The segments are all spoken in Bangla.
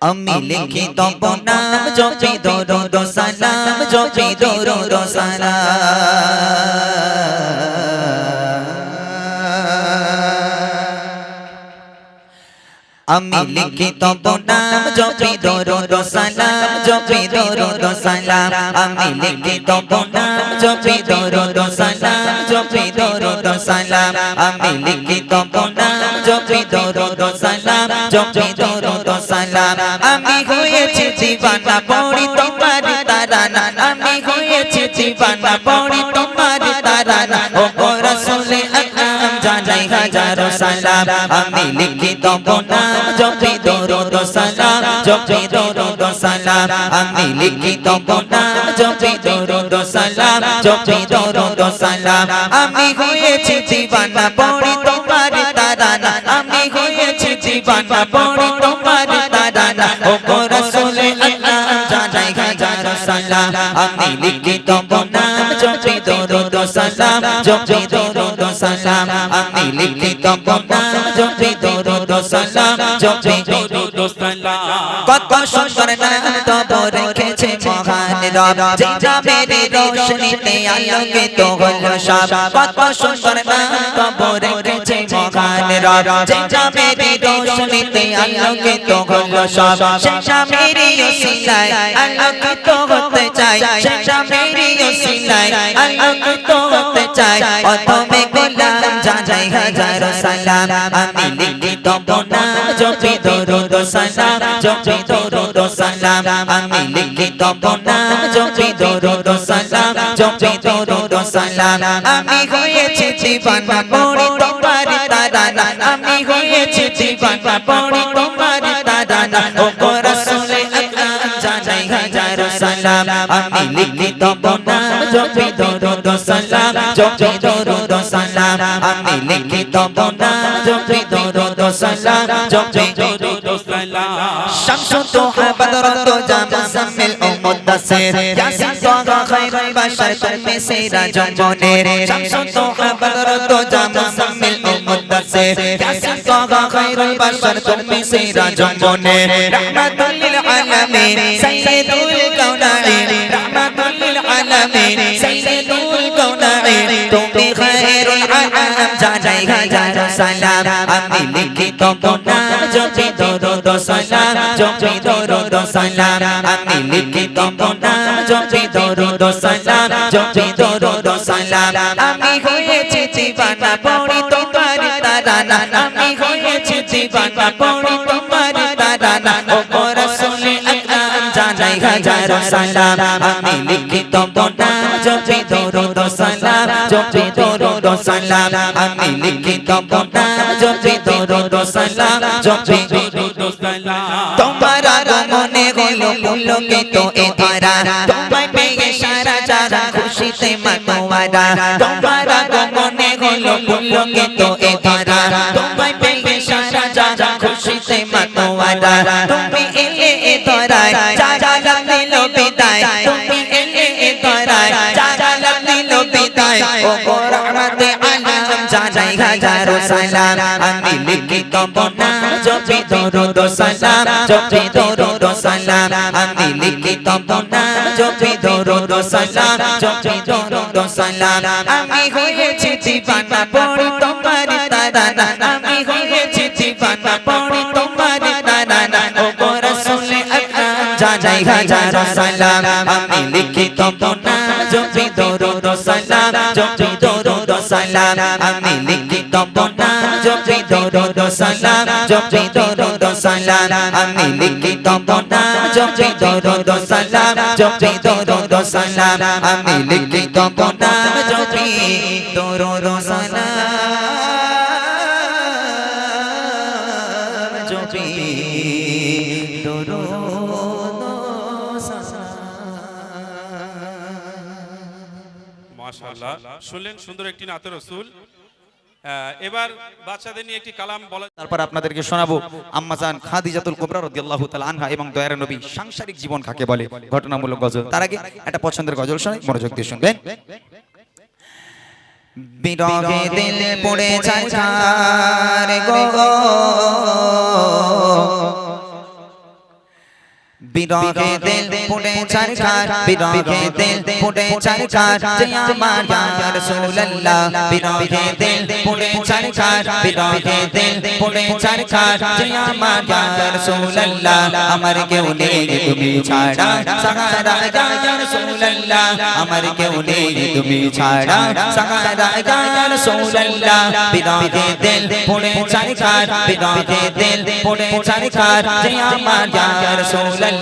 আমি লিখি তব নাম জপি দরুদ সালাম জপি দরুদ সালাম আমি লিখি তব নাম জপি দরুদ সালাম জপি দরুদ সালাম আমি লিখি তব নাম জপি দরুদ সালাম জপি দরুদ সালাম আমি লিখি তব নাম জপি দরুদ সালাম জপি দরুদ সালাম আমি হয়েছি দিবানা পড়ি তোমার তারানা। আমি হয়েছি দিবানা পড়ি তোমার তারানা। ও রাসূলে আকরাম জানাই হাজারো সালাম। আমি লিখি তব নাম জপি দরুদ সালাম জপি দরুদ সালাম। আমি লিখি তব নাম জপি দরুদ সালাম জপি দরুদ সালাম। আমি হয়েছি দিবানা পড়ি তোমার তারানা। আমি হয়েছি দিবানা পড়ি তোমার আমি লিখি তব নাম জপি দরুদ সালাম, জপি দরুদ সালাম। আমি লিখি তব নাম জপি দরুদ সালাম, জপি দরুদ কত সুন্দর মহান রব যেটা মেরে রোশনীতে আলোকিত হলো সব। কত সুন্দর নাম তব রেখেছে মহান রব। যেটা মেরে রোশনীতে আলোকিত হলো সব। সেটা মেরে ওসিলায় আলোকিত হতে চাই সেটা মেরে ওসিলায় আলোকিত হতে চাই অথমে গোলাম জানাই হাজারো সালাম। আমি লিখি তব জপি দরুদ সালাম জপি দরুদ সালাম। আমি লিখি তপনা জপি দরদ, সালাম জপি দরদ, সালাম। আমি হয়েছি জীবন পড়ি তোমার তারানা। আমি হয়েছি জীবন মুদাসের ইয়াসিন তোগা খায়রুল বাশার তুমি সিরাজুল মুনির শামসুন তোগা বদরুদ জামা সামিল উল মুদাসের ইয়াসিন তোগা খায়রুল বাশার তুমি সিরাজুল মুনির রাহমাতুল লিল আলামিন সাইয়্যিদুল কাউনাইন রাহমাতুল লিল আলামিন সাইয়্যিদুল কাউনাইন তুমি খায়রুল আলাম জানাই গাজার সালাম আমি লিখিত কোনা জপি সালাম জপি দরুদ সালাম আমি লিখিত নাম জপি দরুদ সালাম জপি দরুদ সালাম আমি হয়েছি দিবানা পড়ি তোমার তারানা। আমি হয়েছি দিবানা পড়ি তোমার তারানা। ও গো আকরাম জানাই হাজারো সালাম আমি লিখিত নাম জপি দরুদ সালাম জপি দরুদ সালাম আমি লিখিত নাম জপি দরুদ সালাম জপি হলো পুলকিত এ ধারা তোমায় পেয়ে সারা যারা খুশিতে মাতোয়ারা তোমার আগমনে হলো পুলকিত এ ধারা তোমায় পেয়ে সারা যারা খুশিতে মাতোয়ারা তুমি এলে এ ধরায় যারা দিল বিদায় তুমি এলে এ ধরায় যারা দিল বিদায় ও রহমতে আলম জানাই সালাম আমি লিখিত নাম জপি দরুদ সালাম জপি দরুদ সালাম আমি লিখিত নাম জপি দরুদ সালাম জপি দরুদ সালাম। আমি হয়েছি দিবানা পড়ি তোমার তারানা, আমি হয়েছি দিবানা পড়ি তোমার তারানা। ও রাসূলে আকরাম, জানাই হাজারো সালাম আমি লিখিত নাম জপি দরুদ সালাম জপি দরুদ সালাম আমি লিখিত নাম জপি দরুদ সালাম জপি দরুদ সালাম আমি লিখিত নাম জপি দরুদ সালাম জপি দরুদ সালাম আমি লিখিত নাম জপি দরুদ সালাম জপি দরুদ মাশাআল্লাহ। শুনলেন সুন্দর একটি নাতে রসুল। এবার বাচ্চাদের নিয়ে একটি কালাম বলা তারপর আপনাদেরকে শোনাবো আম্মাজান খাদিজাতুল কুবরা রাদিয়াল্লাহু তাআলা আনহা এবং দয়ার নবী সাংসারিক জীবন কাকে বলে? ঘটনামূলক গজল। তার আগে একটা পছন্দের গজল শোনাই, মনোযোগ দিয়ে শুনবেন। বিরহে দিল পড়ে যায় গো। বিরহে দিল পুড়ে ছারখার বিরহে দিল পুড়ে ছারখার যে আমার ইয়া রাসূলুল্লাহ বিরহে দিল পুড়ে ছারখার বিরহে দিল পুড়ে ছারখার যে আমার ইয়া রাসূলুল্লাহ আমার কেউ নেই তুমি ছাড়া সাহারা ইয়া রাসূলুল্লাহ আমার কেউ নেই তুমি ছাড়া সাহারা ইয়া রাসূলুল্লাহ বিরহে দিল পুড়ে ছারখার বিরহে দিল পুড়ে ছারখার যে আমার ইয়া রাসূলুল্লাহ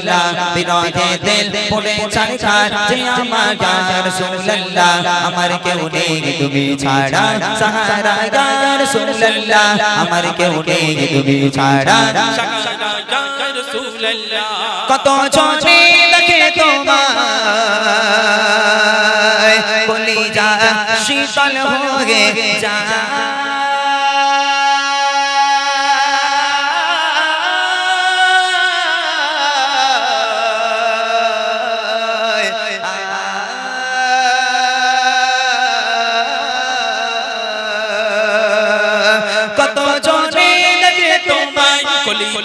বিরহে দিল পুড়ে ছারখার যে আমার ইয়া রাসূলুল্লাহ, আমার কেউ নেই তুমি ছাড়া সাহারা ইয়া রাসূলুল্লাহ, আমার কেউ নেই তুমি ছাড়া কত জনে দেখে তোমায় কলিজা শীতল হয়ে যায়।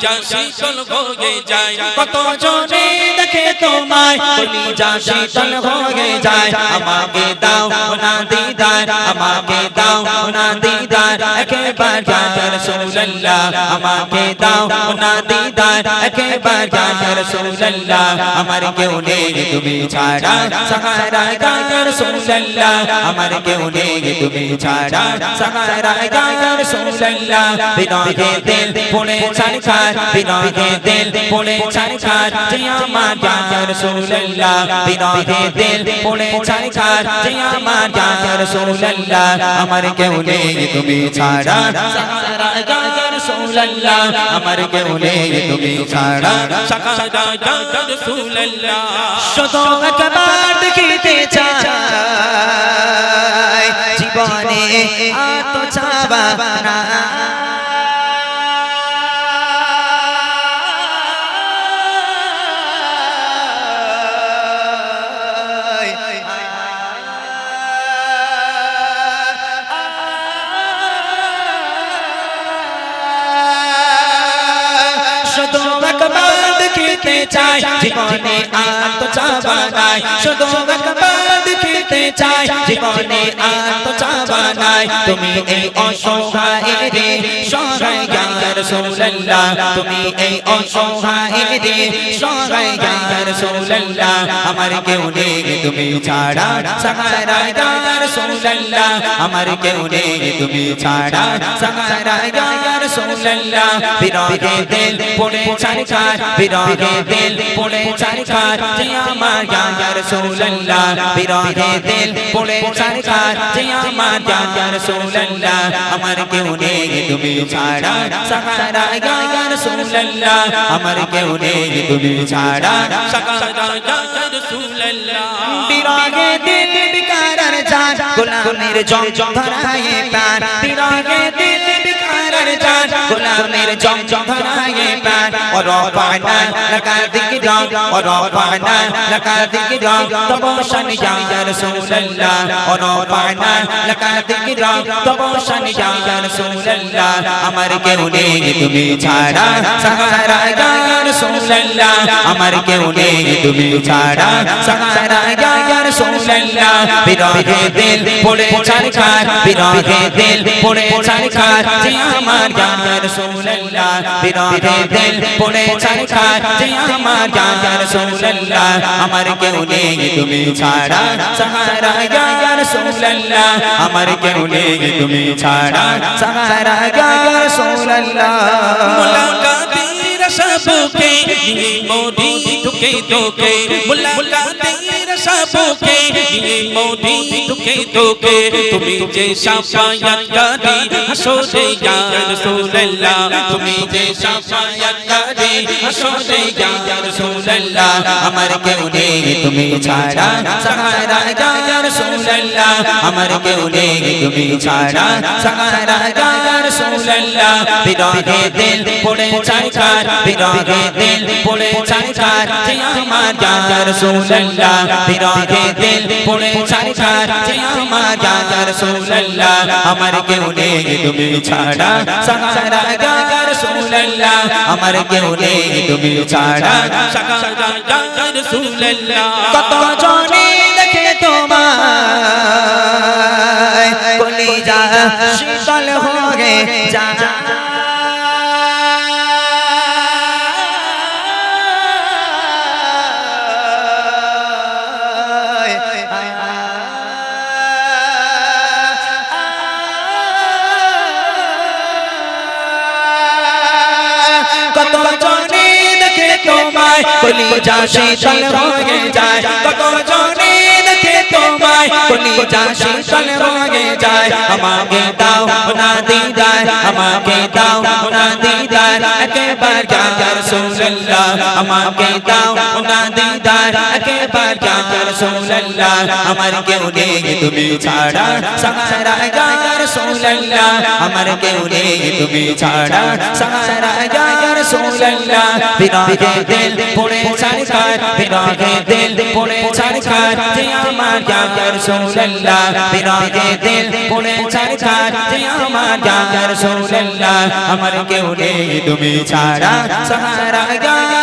কলিজা শীতল হয়ে যায়। কত জনে দেখে তোমায় কলিজা শীতল হয়ে যায়, আমাকে দাও না দিদার, আমাকে দাও না দিদার একেবার ইয়া রাসূলুল্লাহ আমাকে দাও না দিদার একেবার ইয়া রাসূলুল্লাহ আমার কেউ নেই তুমি ছাড়া সাহারা ইয়া রাসূলুল্লাহ আমার কেউ নেই তুমি ছাড়া সাহারা ইয়া রাসূলুল্লাহ বিনয়ে দিল পুড়ে ছারখার বিনয়ে দিল পুড়ে ছারখার যে আমার ইয়া রাসূলুল্লাহ বিনয়ে দিল পুড়ে ছারখার যে আমার ইয়া রাসূলুল্লাহ আমার কেউ নেই তুমি ছাড়া। আমার কেউ নেই তুমি ছাড়া। শত একবার দেখিতে চাই। জীবনে আত চাবা না চাই, জীবনে আর তো চাবা নাই শুধু একবার দেখিতে চাই, জীবনে আর তো তুমি এই অসহায় রে সহায় রাসূলুল্লাহ, তুমি এই অসহায় রে সহায় ইয়া রাসূলুল্লাহ, আমার কেউ নেই তুমি ছাড়া সাহারা ইয়া রাসূলুল্লাহ, আমার কেউ নেই তুমি ছাড়া সাহারা ইয়া রাসূলুল্লাহ। বিরহে দিল, পড়ে ছারখার বিরহে দিল, পড়ে ছারখার যে আমার ইয়া রাসূলুল্লাহ। বিরহে দিল, পড়ে ছারখার যে আমার ইয়া রাসূলুল্লাহ, আমার কেউ নেই তুমি ছাড়া সাহারা ইয়া রাসূলুল্লাহ আমার কেউ নেই তুমি ছাড়া জম ধরায় প্রাণ বিরহে দিল বিকারার জান গোলামের জম জম ধরায় ورفعنا لك ذكرا ورفعنا لك ذكرا تبوشن يا رسول الله ورفعنا لك ذكرا تبوشن يا رسول الله আমার কেউ নেই তুমি ছাড়া সাহারা ইয়া রাসূলুল্লাহ আমার কেউ নেই তুমি ছাড়া সাহারা ইয়া রাসূলুল্লাহ বিরহে দিল পড়ে ছারখার বিরহে দিল পড়ে ছারখার যে আমার ইয়া রাসূলুল্লাহ বিরহে দিল পড়ে ছারখার যে আমার ইয়া রাসূলুল্লাহ আমার কেউ নেই তুমি ছাড়া। সাহারা ইয়া রাসূলুল্লাহ আমার কেউ নেই তুমি ছাড়া। সাহারা ইয়া রাসূলুল্লাহ ঢুকে ঢুকে মুলাকাতের সবকে মোদি ঢুকে ঢুকে তুমি যে শাফায়াতকারী হাসরে ইয়া রাসূলুল্লাহ তুমি যে শাফায়াতকারী হাসরে ইয়া রাসূলুল্লাহ আমার কেউ নেই তুমি ছাড়া সাহারা ইয়া রাসূলুল্লাহ আমার কেউ নেই তুমি ছাড়া সাহারা ইয়া রাসূলুল্লাহ বিরহে দিল পড়ে ছারখার বিরহে দিল পড়ে ছারখার যে আমার ইয়া রাসূলুল্লাহ বিরাগে দিল পড়ে ছাড়কার যে আমার ইয়া রাসূলুল্লাহ আমার কেউ নেই তুমি ছাড়া। সাহারা ইয়া রাসূলুল্লাহ আমার কেউ নেই তুমি ছাড়া। কত জনে দেখে তোমায় কলিজা শীতল হয়ে যা কলিজা শীতল হয়ে যায় কত জনে দেখে তোমায় কলিজা শীতল হয়ে যায় আমাকে দাও না দিদার আমাকে দাও না দিদার একবার ইয়া রাসূলুল্লাহ আমাকে দাও রাসূলুল্লাহ, আমার কেউ নেই তুমি ছাড়া। সাহারা ইয়া রাসূলুল্লাহ, আমার কেউ নেই তুমি ছাড়া। সাহারা ইয়া রাসূলুল্লাহ বিরাগে দিল পড়ে ছাড়কার বিরাগে দিল পড়ে ছাড়কার যে আমার ইয়া রাসূলুল্লাহ বিরাগে দিল পড়ে ছাড়কার যে আমার ইয়া রাসূলুল্লাহ, আমার কেউ নেই তুমি ছাড়া। সাহারা ইয়া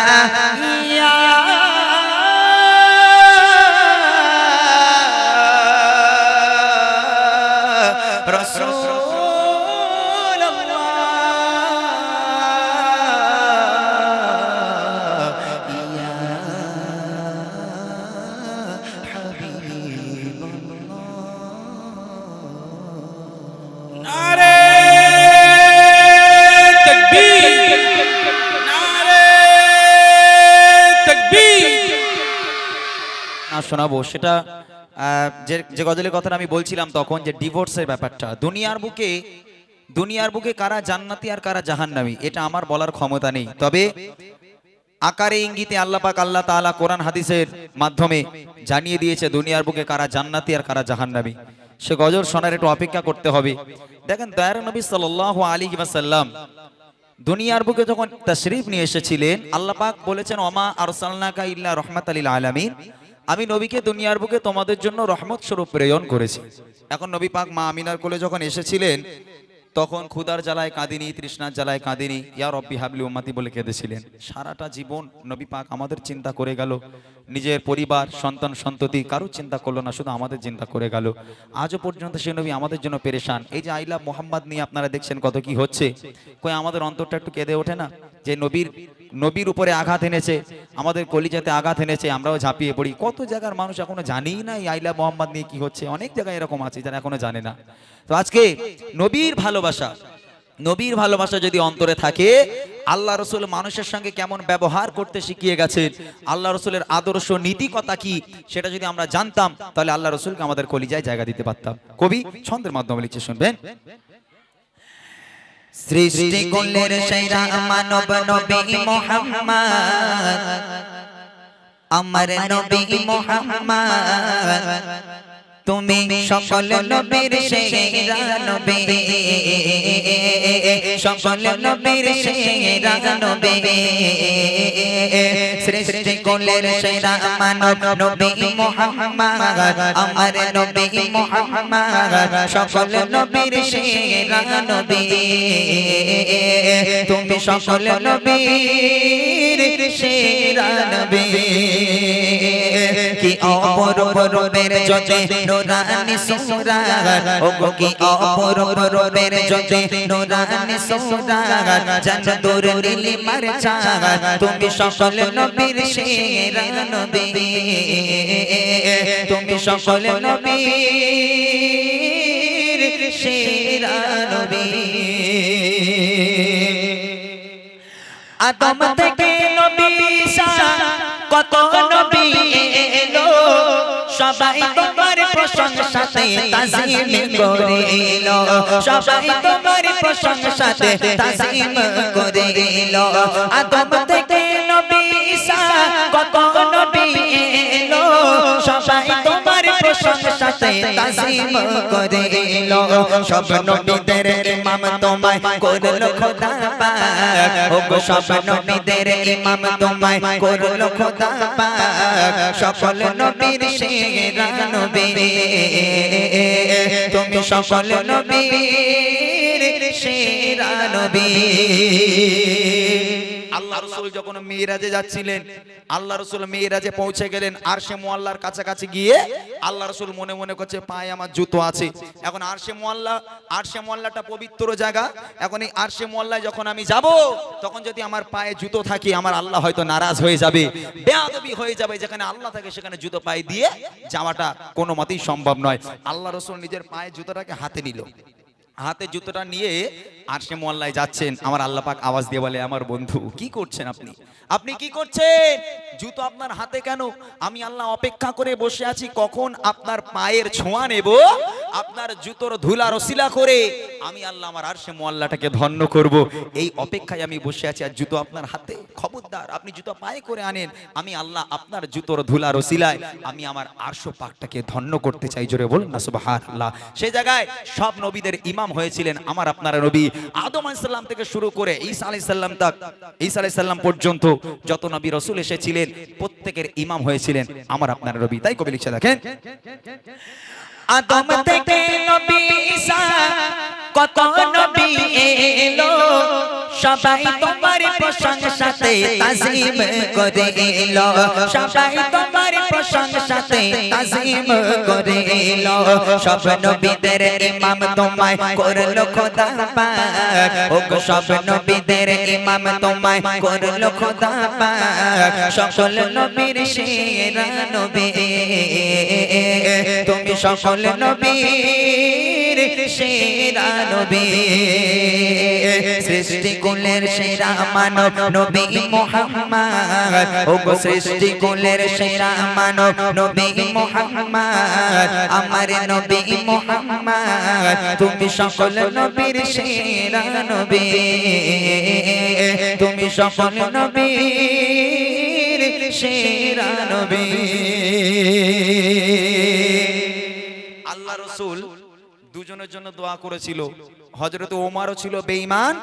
শোনাবো। সেটা যে যে গজলের কথাটা আমি বলছিলাম তখন যে ডিভোর্সের ব্যাপারটা। দুনিয়ার বুকে দুনিয়ার বুকে কারা জান্নাতি আর কারা জাহান্নামী, এটা আমার বলার ক্ষমতা নেই। তবে আকারে ইঙ্গিতে আল্লাহ পাক আল্লাহ তাআলা কোরআন হাদিসের মাধ্যমে জানিয়ে দিয়েছে দুনিয়ার বুকে কারা জান্নাতি আর কারা জাহান্নামী। সে গজল শোনার একটু অপেক্ষা করতে হবে। দেখেন, দয়ার নবী সাল্লাল্লাহু আলাইহি ওয়াসাল্লাম দুনিয়ার বুকে যখন তশরিফ নিয়ে এসেছিলেন আল্লাহ পাক বলেছেন, ওমা আরসালনাকা ইল্লা রাহমাতাল লিল আলামিন। আমি নবীকে দুনিয়ার বুকে তোমাদের জন্য রহমত স্বরূপ প্রেরণ করেছি। এখন নবী পাক মা আমিনার কোলে যখন এসেছিলেন, তখন ক্ষুদার জ্বালায় কাঁদিনি, তৃষ্ণার জ্বালায় কাঁদিনি। ইয়া রব্বি হাবলি উম্মাতি বলে কেঁদেছিলেন। সারাটা জীবন নবী পাক আমাদের চিন্তা করে গেল। নিজের পরিবার, সন্তান, সন্ততি কারও চিন্তা করল না, শুধু আমাদের চিন্তা করে গেল। আজও পর্যন্ত সে নবী আমাদের জন্য পেরেশান। এই যে আইলা মোহাম্মদ নিয়ে আপনারা দেখছেন কত কি হচ্ছে। কই আমাদের অন্তরটা একটু কেঁদে ওঠে না? যে নবীর নবীর উপরে আঘাত এনেছে, আমাদের কলিজাতে আঘাত এনেছে, আমরাও ঝাঁপিয়ে পড়ি। কত জায়গার মানুষ এখনও জানেই না এই আইলা মোহাম্মদ নিয়ে কি হচ্ছে? অনেক জায়গায় এরকম আছে যারা এখনও জানে না। তো আজকে নবীর ভালোবাসা নবীর ভালোবাসা যদি অন্তরে থাকে, আল্লাহ রসুল মানুষের সঙ্গে কেমন ব্যবহার করতে শিখিয়ে গেছেন? আল্লাহ রসুলের আদর্শ নীতিকতা কি? সেটা যদি আমরা জানতাম, তাহলে আল্লাহ রসুলকে আমাদের কলিজায় জায়গা দিতে পারতাম। কবি ছন্দের মাধ্যমে লিখছে, শুনবেন? সৃষ্টি করলেন সেরা মানব নবী মোহাম্মদ। আমার নবী মোহাম্মদ। তুমি সকল নবীর সেরা নবী। সকল নবীর সেরা নবী। সৃষ্টি কুলের সেরা মানব নবী মোহাম্মদ। আমার নবী মোহাম্মদ। সকল নবীর সেরা নবী। তুমি সকল নবীর সেরা নবী। কি অপরূপ যতে নুরানি সুরা ও গো কি অপরূপ রূপের যতে নুরানি সুরা জান দূর নীলি মারছা তুমি সকল নবীর সেরা নবী। তুমি সকল নবীর সেরা নবী। আদম থেকে নবী কত নবী এলো? সবাই তোমার প্রশংসাতে তাজিম করিল সবাই তোমার প্রশংসাতে তাজিম করিল আদম থেকে নবী ঈসা কত নবী এলো? প্রশংসাতে তাজিম করে এলো সব নবীদের ইমাম তোমায় করল খোদা পাক। ও গো সব নবীদের ইমাম তোমায় করল খোদা পাক। সকল নবীর সেরা নবী। তুমি সকল নবীর সেরা নবী। আল্লাহ রসুল যখন মেয়েরাজে যাচ্ছিলেন, আল্লাহ রসুল মেয়েরাজে পৌঁছে গেলেন আর সে মোয়াল্লার কাছাকাছি গিয়ে আল্লাহ রসুল মনে মনে করছে, পায়ে আমার জুতো আছে। এখন আর সে মোয়াল্লা আর সে মোয়াল্লাটা পবিত্র জায়গা। এখন এই আর সে মোয়াল্লায় যখন আমি যাব, তখন যদি আমার পায়ে জুতো থাকে, আমার আল্লাহ হয়তো নারাজ হয়ে যাবে, বেয়াদবি হয়ে যাবে। যেখানে আল্লাহ থাকে, সেখানে জুতো পায়ে দিয়ে যাওয়াটা কোনো মতেই সম্ভব নয়। আল্লাহ রসুল নিজের পায়ে জুতোটাকে হাতে নিল। হাতে জুতোটা নিয়ে আর সে মোয়াল্লায় যাচ্ছেন। আমার আল্লাপাক আওয়াজ দিয়ে বলে, আমার বন্ধু, কি করছেন আপনি? আপনি কি করছেন? জুতো আপনার হাতে কেন? আমি আল্লাহ অপেক্ষা করে বসে আছি, কখন আপনার পায়ের ছোঁয়া নেব? আপনার জুতোর ধুলা রসিলা করে আমি আল্লাহ আমার আর সে মোয়াল্লাটাকে ধন্য করব। এই অপেক্ষায় আমি বসে আছি, আর জুতো আপনার হাতে। খবরদার, আপনি জুতো পায়ে করে আনেন। আমি আল্লাহ আপনার জুতোর ধুলা রসিলায় আমি আমার আরশো পাকটাকে ধন্য করতে চাই, জোরে বলুন না, সুবহানাল্লাহ। সে জায়গায় সব নবীদের ইমাম হয়েছিলেন, আমার আপনার নবী। আদম আলাইসাল্লাম থেকে শুরু করে ঈসা আলাইসাল্লাম তাক, ঈসা আলাইসাল্লাম পর্যন্ত যত নবী রসুল এসেছিলেন প্রত্যেকের ইমাম হয়েছিলেন আমার আপনার রবি। তাই কবি লিখছে দেখেন? আদম থেকে নবী ঈসা কত নবী এলো? সবাই তোমার প্রশংসাতে তাজিম করে এলো। সবাই তোমার প্রশংসাতে তাজিম করে এলো। সব নবীদের ইমাম তোমায় করল খোদা পাক। ও সব নবীদের ইমাম তোমায় করল খোদা পাক। সকল নবীর সেরা নবী। তুমি সকল নবীর সেরা নবী। সৃষ্টি কুলের সেরা মানব নবী মোহাম্মদ। ও গো সৃষ্টি কুলের সেরা মানব নবী মোহাম্মদ। আমার নবী মোহাম্মদ তুমি সকল নবীর সেরা নবী। তুমি সকল নবীর সেরা নবী। আল্লাহ রসুল দুজনের জন্য দোয়া করেছিল। হজরতে ওমারও ছিল বেঈমান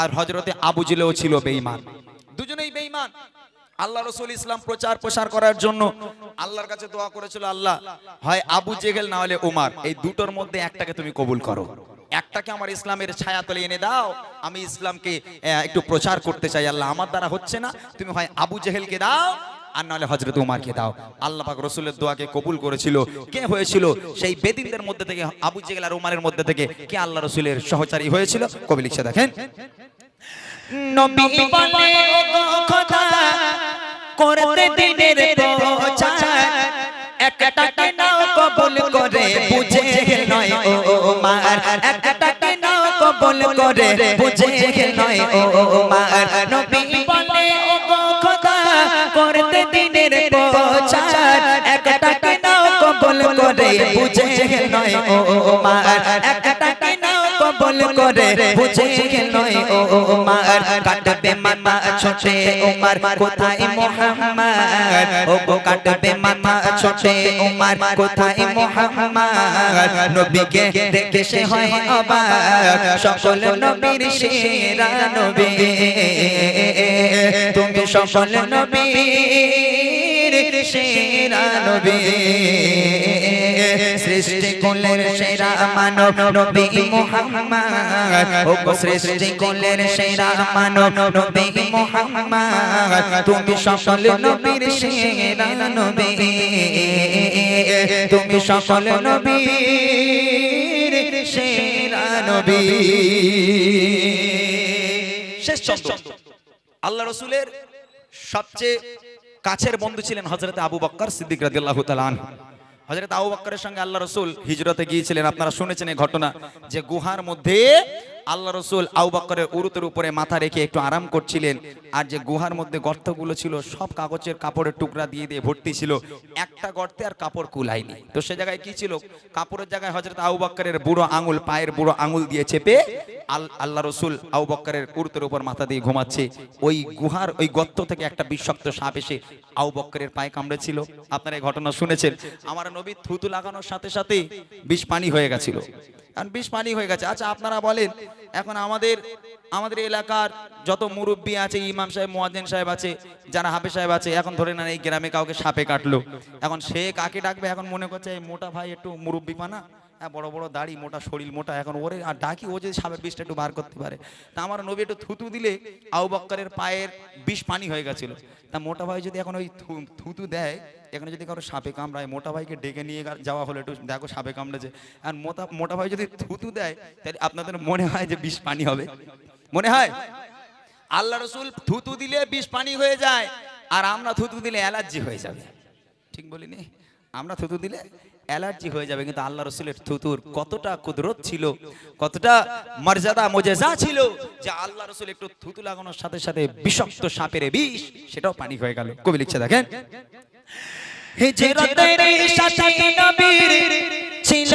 আর হজরতে আবু জিলেও ছিল বেঈমান। দুজনেই বেঈমান। আল্লাহ রসুল ইসলাম প্রচার প্রসার করার জন্য আল্লাহর কাছে দোয়া করেছিল, আল্লাহ, হয় আবু জেহেল না হলে ওমার। এই দুটোর মধ্যে একটাকে তুমি কবুল করো। একটাকে আমার ইসলামের ছায়া তলে এনে দাও। আমি ইসলামকে একটু প্রচার করতে চাই। আল্লাহ, আমার দ্বারা হচ্ছে না। তুমি হয় আবু জেহেলকে দাও আর নাহলে হজরত উমারকে দাও। আল্লাহ পাক রসুলের দোয়াকে কবুল করেছিল। কে হয়েছিল? সেই বেদিনদের মধ্যে থেকে, আবু জেহেল আর উমারের মধ্যে থেকে কে আল্লাহ রসুলের সহচারী হয়েছিল? কবি লিখছে, দেখেন। নবী কবুল করে বুঝে নয় ও মার নবী দিনের প্রচার একটাকে নাও কবল করে বুঝে নয় ও মার। একটাকে কবুল করে বুঝে নয় ও মার কাটবে মাথা ছোটে উমার কোথায় মোহাম্মদ? ও গো কাটবে মাথা ছোটে উমার কোথায় মোহাম্মদ? নবীকে দেখে সে হয় অবাক। সকল নবীর সেরা নবী। তুমি সকল নবীর সেরা নবী। সৃষ্টি কুলের সেরা মানব নবী মুহাম্মদ। ও সৃষ্টি কুলের সেরা মানব নবী মুহাম্মদ। তুমি সকল নবীর সেরা নবী। তুমি সকল নবীর সেরা নবী। আল্লাহ রসুলের সবচেয়ে কাছের বন্ধু ছিলেন হজরত আবু বক্কর সিদ্দিক রাদিয়াল্লাহু তাআলা আনহু। হজরত আবু বক্করের সঙ্গে আল্লাহ রসুল হিজরতে গিয়েছিলেন। আপনারা শুনেছেন এই ঘটনা যে গুহার মধ্যে আল্লাহ রসুল আবু বক্করের উরুতের উপরে মাথা রেখে একটু আরাম করছিলেন আর যে গুহার মধ্যে গর্তগুলো ছিল সব কাগজের কাপড়ের টুকরা দিয়ে দিয়ে ভর্তি ছিল। একটা গর্তে আর কাপড় কুলায়নি। তো সে জায়গায় কি ছিল? কাপড়ের জায়গায় হজরত আবু বক্করের বুড়ো আঙুল, পায়ের বুড়ো আঙুল দিয়ে চেপে আল- আল্লাহ রসুল আউ বক্করের কুর্তের উপর মাথা দিয়ে ঘুমাচ্ছে। ওই গুহার ওই গর্ত থেকে একটা বিষাক্ত সাপ এসে আউ বক্করের পায়ে কামড়েছিল। আপনারা এই ঘটনা শুনেছেন। আমার নবী থুতু লাগানোর সাথে সাথে বিষ পানি হয়ে গেছিল। কারণ বিষ পানি হয়ে গেছে। আচ্ছা আপনারা বলেন, এখন আমাদের আমাদের এলাকার যত মুরব্বী আছে, ইমাম সাহেব, মোয়াজ্জেন সাহেব আছে, যারা হাফে সাহেব আছে, এখন ধরে না এই গ্রামে কাউকে সাপে কাটলো। এখন সে কাকে ডাকবে? এখন মনে করছে, এই মোটা ভাই একটু মুরব্বী পানা? হ্যাঁ বড় বড় দাড়ি, মোটা শরীর, মোটা এখন ওরে, আর ডাকি ও যদি সাপের বিষটা একটু বার করতে পারে। তা আমার নবী একটু থুতু দিলে আউ বক্করের পায়ের বিষ পানি হয়ে গেছিল। তা মোটা ভাই যদি এখন ওই থুতু দেয়, এখানে যদি কারও সাপে কামড়ায়, মোটা ভাইকে ডেকে নিয়ে যাওয়া হলো একটু, দেখো সাপে কামড়েছে। আর মোটা মোটা ভাই যদি থুতু দেয়, তাহলে আপনাদের মনে হয় যে বিষ পানি হবে? মনে হয়? আল্লাহ রসুল থুতু দিলে বিষ পানি হয়ে যায়, আর আমরা থুতু দিলে অ্যালার্জি হয়ে যাবে। ঠিক বলিনি? আমরা থুতু দিলে অ্যালার্জি হয়ে যাবে, কিন্তু আল্লাহ রসুলের থুতুর কতটা কুদরত ছিল, কতটা মর্যাদা, মোজেজা ছিল যে আল্লাহ রসুল একটু থুতু লাগানোর সাথে সাথে বিষাক্ত সাপের বিষ, সেটাও পানি হয়ে গেল। কবি লিখছে, দেখেন। ছিল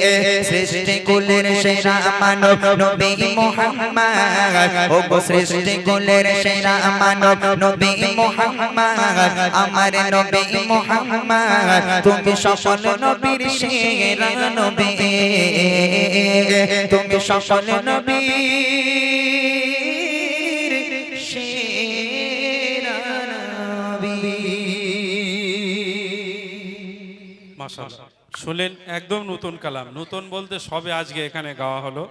সৃষ্টি কুলের সেরা মানব, নবী মোহাম্মদ। ও গো সৃষ্টি কুলের সেরা মানব, নবী মোহাম্মদ। আমার নবী মোহাম্মদ, তুমি সকল নবীর সেরা নবী। তুমি সকল নবী। মাশাআল্লাহ। শুনলেন একদম নতুন কালাম। নতুন বলতে সবে আজকে এখানে গাওয়া হলো।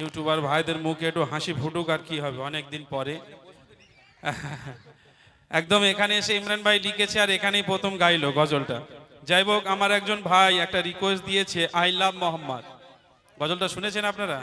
ইউটিউবার ভাইদের মুখে একটু হাসি ফুটুক আর কি হবে অনেক দিন পরে। একদম এখানে এসে ইমরান ভাই লিখেছে আর এখানেই প্রথম গাইলো গজলটা। যাই হোক, আমার একজন ভাই একটা রিকোয়েস্ট দিয়েছে আই লাভ মোহাম্মদ গজলটা শুনেছেন আপনারা?